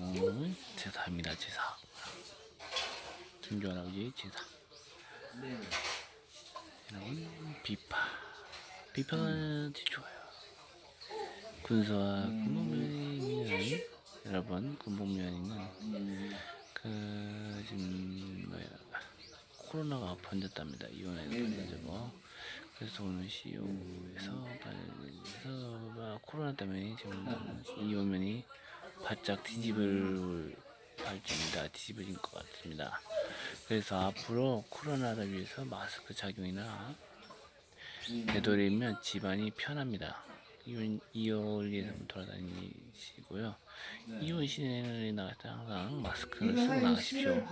음, 제사입니다, 제사. 김조 할아버지 제사. 네. 이런 비파. 비파가 좋아요. 군소와 군복면이는 여러분 군복면이는 음. 그 지금 뭐야 코로나가 번졌답니다. 이번에 네네. 번져가지고 그래서 오늘 CEO에서 그래서 코로나 때문에 지금 이호면이 바짝 뒤집을 발전이다 뒤집어진 것 같습니다. 그래서 앞으로 코로나를 위해서 마스크 착용이나 되도록이면 집안이 편합니다. 이혼 이혼리에서 돌아다니시고요. 이혼 시내에 나갈 때 항상 마스크를 쓰고 나가십시오.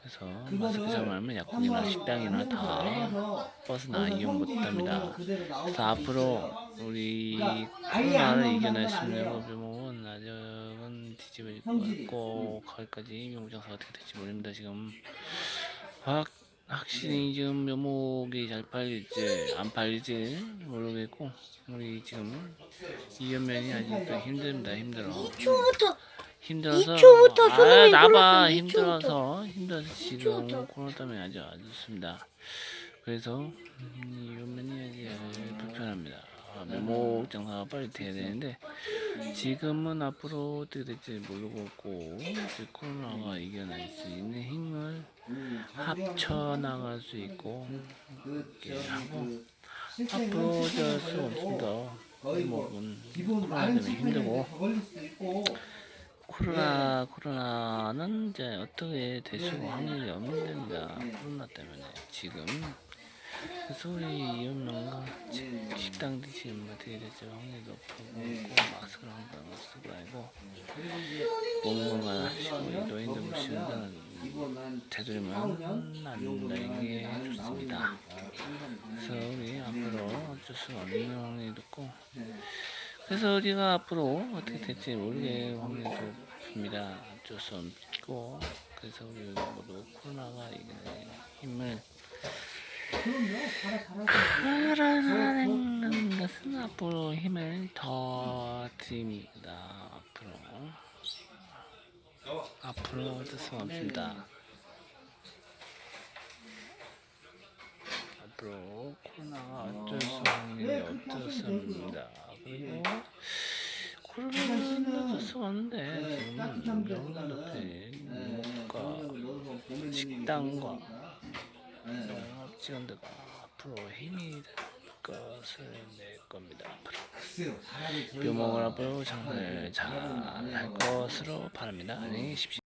그래서 마스크 잡으면 약국이나 식당이나 다 버스나 이용 못합니다. 그래서 앞으로. 우리 그러니까 코로나를 이겨낼 건수 있는 뒤 것 성질이. 같고 거기까지 명부장사가 어떻게 될지 모릅니다. 지금 확 확실히 지금 묘목이 잘 팔릴지 안 팔릴지 모르겠고 우리 지금 이연면이 아직도 힘듭니다. 힘들어. 2초부터 힘들어서 2초부터 아 손흥민 나봐 힘들어서 힘들어서 지금 2초부터. 코로나 때문에 아주 안 좋습니다. 그래서 음, 이 요면이 아주 불편합니다. 아, 묘목 장사가 빨리 돼야 되는데 지금은 앞으로 어떻게 될지 모르고 있고 이제 코로나가 이겨낼 수 있는 힘을 음, 합쳐 나갈 수 있고 그, 이렇게 하고 앞으로 될수 없습니다. 뭐 기본 코로나 때문에 힘들고 코로나 코로나는 이제 어떻게 네, 네. 확률이 없는. 네. 코로나 때문에 지금 그래서 우리 이연명과 네. 식당도 지금 어떻게 될지 확률이 높고 네. 마스크를 항상 쓰고 몸 건강하시고 이 노인들 모시는 기본 한 되도록이면 4, 안 5년 다니는 게 좋습니다. 그래서 우리 앞으로 어쩔 수 없는 확률이 높고 그래서 우리가 앞으로 어떻게 될지 모르게 확률이 높습니다. 어쩔 수 없고 그래서 우리 모두 코로나가 힘을 끌어내는 것은 앞으로 힘을 더 드립니다. 앞으로. 앞으로 어쩔 수 없습니다. 앞으로 코로나가 어쩔 수 없는 일이 어쩔 수 없습니다. 그리고 코로나는 어쩔 수 없는데 지금은 명동 높이 뭔가 식당과 지원대가 앞으로 힘이 될 것을 낼 겁니다. 앞으로 묘목을 앞으로 장사를 잘 할 것으로 바랍니다. 안녕히 계십시오.